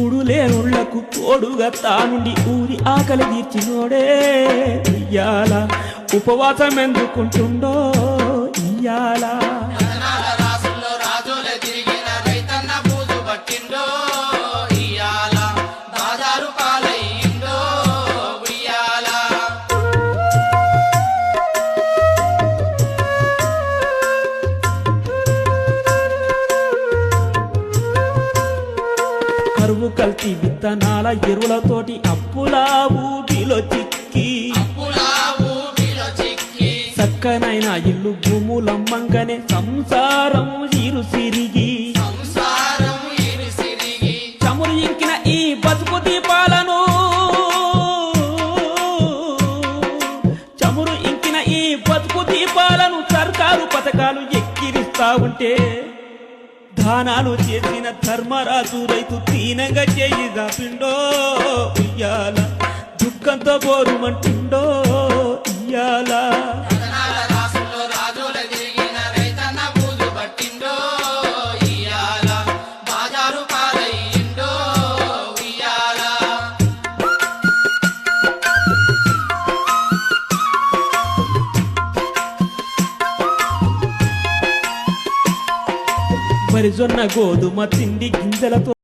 కూడు లేనుళ్ళకు తోడుగా తానుండి ఊరి ఆకలి తీర్చినోడే ఇయ్యాల. ఉపవాసం ఎందుకుంటుండో ఇయ్యాల. కరువు కల్తీ విత్తనాల ఎరువులతోటి అప్పులా ఊబిలో చిక్కి. చక్కనైన ఇల్లు భూములమ్మంగానే సంసారం ఇరు సిరిగి. చమురు ఇంకిన ఈ బతుకు దీపాలను. చమురు ఇంకిన ఈ బతుకు దీపాలను సర్కారు పథకాలు ఎక్కిరిస్తా ఉంటే దానాలు చేసిన ధర్మరాజు రైతు తీనంగా చేయి దాపిండో ఇయ్యాల దుఃఖంతో బోరుమంటుండో? ఇయ్యాల మరి జొన్న గోధుమ తిండి గింజలతో